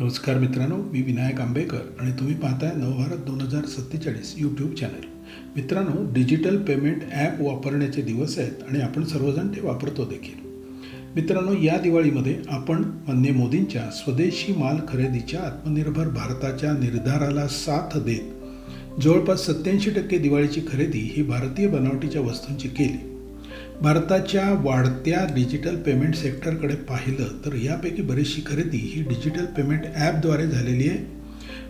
नमस्कार मित्रांनो मी विनायक आंबेकर आणि तुम्ही पाहताय नवभारत दोन हजार सत्तेचाळीस यूट्यूब चॅनल मित्रांनो डिजिटल पेमेंट ॲप वापरण्याचे दिवस आहेत आणि आपण सर्वजण ते वापरतो देखील. मित्रांनो या दिवाळीमध्ये आपण मान्य मोदींच्या स्वदेशी माल खरेदीच्या आत्मनिर्भर भारताच्या निर्धाराला साथ देत जवळपास सत्याऐंशी टक्के दिवाळीची खरेदी ही भारतीय बनावटीच्या वस्तूंची केली. भारताच्या वाढत्या डिजिटल पेमेंट सेक्टरकडे पाहिलं तर यापैकी बरीचशी खरेदी ही डिजिटल पेमेंट ॲपद्वारे झालेली आहे.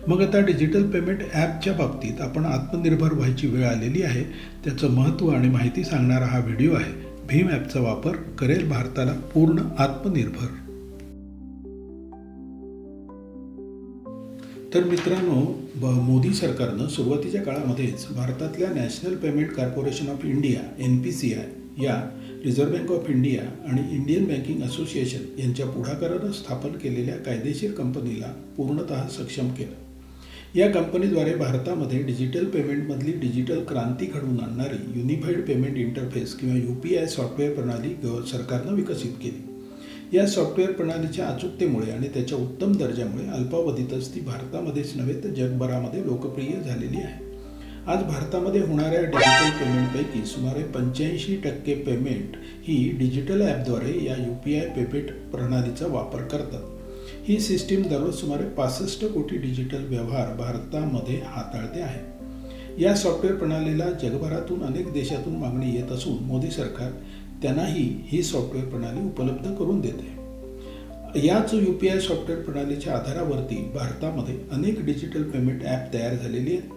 मग आता डिजिटल पेमेंट ॲपच्या बाबतीत आपण आत्मनिर्भर व्हायची वेळ आलेली आहे. त्याचं महत्त्व आणि माहिती सांगणारा हा व्हिडिओ आहे. भीम ॲपचा वापर करेल भारताला पूर्ण आत्मनिर्भर. तर मित्रांनो ब मोदी सरकारनं सुरुवातीच्या काळामध्येच भारतातल्या National Payment Corporation of India N P C I या रिझर्व्ह बँक ऑफ इंडिया आणि इंडियन बँकिंग असोसिएशन यांच्या पुढाकारानं स्थापन केलेल्या कायदेशीर कंपनीला पूर्णतः सक्षम केलं. या कंपनीद्वारे भारतामध्ये डिजिटल पेमेंटमधली डिजिटल क्रांती घडवून आणणारी युनिफाईड पेमेंट इंटरफेस किंवा यू पी आय सॉफ्टवेअर प्रणाली गव सरकारनं विकसित केली. या सॉफ्टवेअर प्रणालीच्या अचूकतेमुळे आणि त्याच्या उत्तम दर्जामुळे अल्पावधीतच ती भारतामध्येच नव्हे तर जगभरामध्ये लोकप्रिय झालेली आहे. आज भारतामध्ये होणाऱ्या डिजिटल पेमेंटपैकी सुमारे पंच्याऐंशी टक्के पेमेंट ही डिजिटल ॲपद्वारे या यू पी आय पेमेंट प्रणालीचा वापर करतात. ही सिस्टीम दररोज सुमारे पासष्ट कोटी डिजिटल व्यवहार भारतामध्ये हाताळते आहे. या सॉफ्टवेअर प्रणालीला जगभरातून अनेक देशातून मागणी येत असून मोदी सरकार त्यांनाही ही सॉफ्टवेअर प्रणाली उपलब्ध करून देते. याच यू पी आय सॉफ्टवेअर प्रणालीच्या आधारावरती भारतामध्ये अनेक डिजिटल पेमेंट ॲप तयार झालेली आहेत.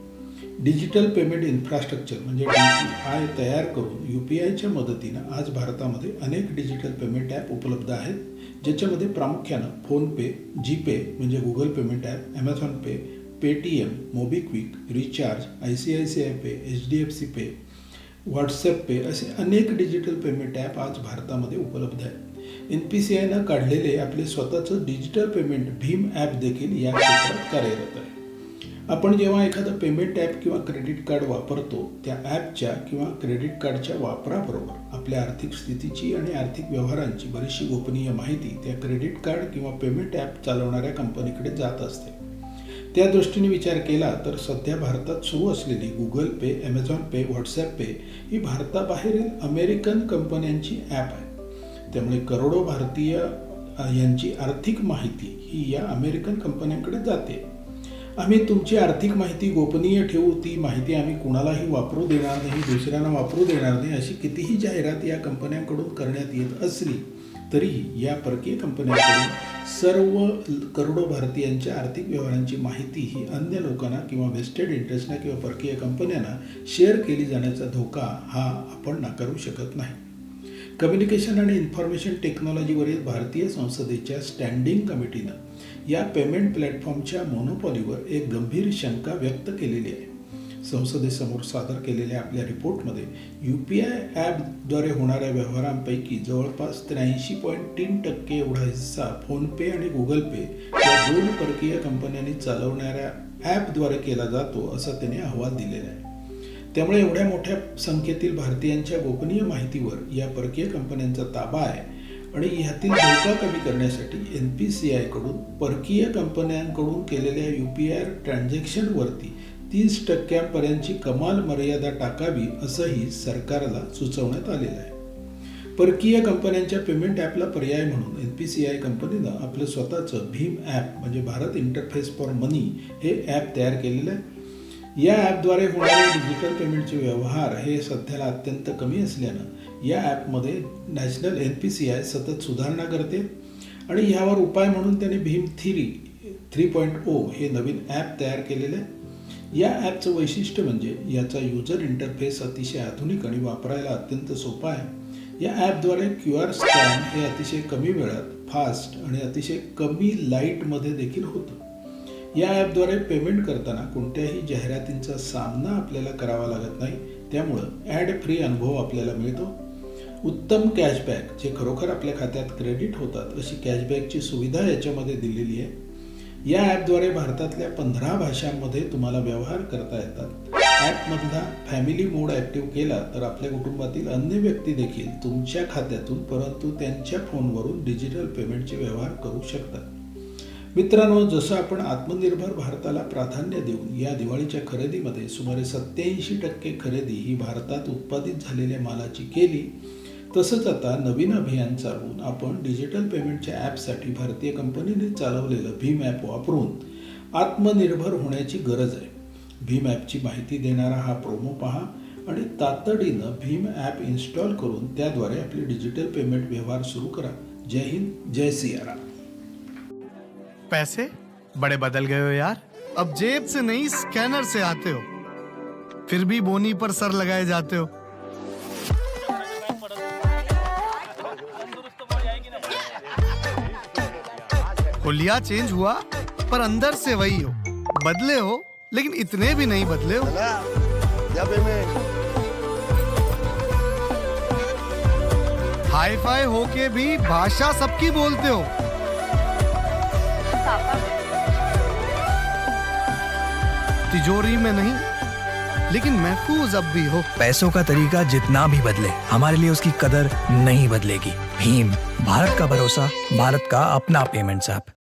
डिजिटल पेमेंट इन्फ्रास्ट्रक्चर म्हणजे डी पी आय तयार करून यू पी आयच्या मदतीनं आज भारतामध्ये अनेक डिजिटल पेमेंट ॲप उपलब्ध आहेत ज्याच्यामध्ये प्रामुख्यानं फोनपे जीपे म्हणजे Google payment app Amazon pay Paytm MobiKwik recharge I C I C I pay H D F C pay WhatsApp pay असे अनेक डिजिटल पेमेंट ॲप आज भारतामध्ये उपलब्ध आहेत. एन पी सी आयनं काढलेले आपले स्वतःचं डिजिटल पेमेंट भीम ॲप देखील या क्षेत्रात कार्यरत आहे. आपण जेव्हा एखादं पेमेंट ॲप किंवा क्रेडिट कार्ड वापरतो त्या ॲपच्या किंवा क्रेडिट कार्डच्या वापराबरोबर आपल्या आर्थिक स्थितीची आणि आर्थिक व्यवहारांची बरीचशी गोपनीय माहिती त्या क्रेडिट कार्ड किंवा पेमेंट ॲप चालवणाऱ्या कंपनीकडे जात असते. त्या दृष्टीने विचार केला तर सध्या भारतात सुरू असलेली Google pay Amazon pay WhatsApp pay ही भारताबाहेरील अमेरिकन कंपन्यांची ॲप आहे. त्यामुळे करोडो भारतीय यांची आर्थिक माहिती ही या अमेरिकन कंपन्यांकडे जाते. आम्ही तुमची आर्थिक माहिती गोपनीय ठेवू ती माहिती आम्ही कुणालाही वापरू देणार नाही दुसऱ्यांना वापरू देणार नाही अशी कितीही जाहिरात या कंपन्यांकडून करण्यात येत असली तरीही या परकीय कंपन्यांकडून सर्व करोडो भारतीयांच्या आर्थिक व्यवहारांची माहिती ही अन्य लोकांना किंवा वेस्टेड इंटरेस्टना किंवा परकीय कंपन्यांना शेअर केली जाण्याचा धोका हा आपण नाकारू शकत नाही. कम्युनिकेशन आणि इन्फॉर्मेशन टेक्नॉलॉजीवरील भारतीय संसदेच्या स्टँडिंग कमिटीनं या पेमेंट प्लॅटफॉर्मच्या मोनोपॉलीवर एक गंभीर शंका व्यक्त केलेली आहे. संसदेसमोर सादर केलेल्या आपल्या रिपोर्टमध्ये यू पी आय ॲपद्वारे होणाऱ्या व्यवहारांपैकी जवळपास त्र्याऐंशी पॉईंट तीन टक्के एवढा हिस्सा फोनपे आणि गुगल पे या दोन परकीय कंपन्यांनी चालवणाऱ्या ॲपद्वारे केला जातो असा त्याने अहवाल दिलेला आहे. त्यामुळे एवढ्या मोठ्या संख्येतील भारतीयांच्या गोपनीय माहितीवर या परकीय कंपन्यांचा ताबा आहे आणि ह्यातील धोका कमी करण्यासाठी एन पी सी आयकडून परकीय कंपन्यांकडून केलेल्या यू पी आय ट्रान्झॅक्शनवरती तीस टक्क्यांपर्यंतची कमाल मर्यादा टाकावी असंही सरकारला सुचवण्यात आलेलं आहे. परकीय कंपन्यांच्या पेमेंट ॲपला पर्याय म्हणून एन पी सी आय कंपनीनं आपलं स्वतःचं भीम ॲप म्हणजे भारत इंटरफेस फॉर मनी हे ॲप तयार केलेलं आहे. या ॲपद्वारे होणारे डिजिटल पेमेंटचे व्यवहार हे सध्याला अत्यंत कमी असल्यानं या ॲपमध्ये national N P C I सतत सुधारणा करते आणि ह्यावर उपाय म्हणून त्याने भीम थिरी थ्री पॉईंट ओ हे नवीन ॲप तयार केलेलं आहे. या ॲपचं वैशिष्ट्य म्हणजे याचा युजर इंटरफेस अतिशय आधुनिक आणि वापरायला अत्यंत सोपा आहे. या ॲपद्वारे क्यू आर स्कॅन हे अतिशय कमी वेळात फास्ट आणि अतिशय कमी लाईटमध्ये देखील होतं. या ॲपद्वारे पेमेंट करताना कोणत्याही जाहिरातींचा सामना आपल्याला करावा लागत नाही त्यामुळं ॲड फ्री अनुभव आपल्याला मिळतो. उत्तम कॅशबॅक जे खरोखर आपल्या खात्यात क्रेडिट होतात अशी कॅशबॅकची सुविधा याच्यामध्ये दिलेली आहे. या ॲपद्वारे भारतातल्या पंधरा भाषांमध्ये तुम्हाला व्यवहार करता येतात. ॲपमधला फॅमिली मोड ॲक्टिव्ह केला तर आपल्या कुटुंबातील अन्य व्यक्ती देखील तुमच्या खात्यातून परंतु त्यांच्या फोनवरून डिजिटल पेमेंटचे व्यवहार करू शकतात. मित्रांनो जसं आपण आत्मनिर्भर भारताला प्राधान्य देऊन या दिवाळीच्या खरेदीमध्ये सुमारे सत्याऐंशी टक्के खरेदी ही भारतात उत्पादित झालेल्या मालाची केली तसंच आता नवीन अभियान चालवून आपण डिजिटल पेमेंटच्या ॲपसाठी भारतीय कंपनीने चालवलेलं भीम ॲप वापरून आत्मनिर्भर होण्याची गरज आहे. भीम ॲपची माहिती देणारा हा प्रोमो पहा आणि तातडीनं भीम ॲप इन्स्टॉल करून त्याद्वारे आपले डिजिटल पेमेंट व्यवहार सुरू करा. जय हिंद जय सियाराम. पैसे? बड़े बदल गए हो यार। अब जेब से नहीं स्कैनर से आते हो। फिर भी बोनी पर सर लगाए जाते हो। हुलिया चेंज हुआ पर अंदर से वही हो। बदले हो लेकिन इतने भी नहीं बदले हो। हाई फाई होके भी भाषा सबकी बोलते हो। तिजोरी में नहीं, लेकिन महफूज अब भी हो। पैसों का तरीका जितना भी बदले, हमारे लिए उसकी कदर नहीं बदलेगी। भीम, भारत का भरोसा, भारत का अपना पेमेंट्स ऐप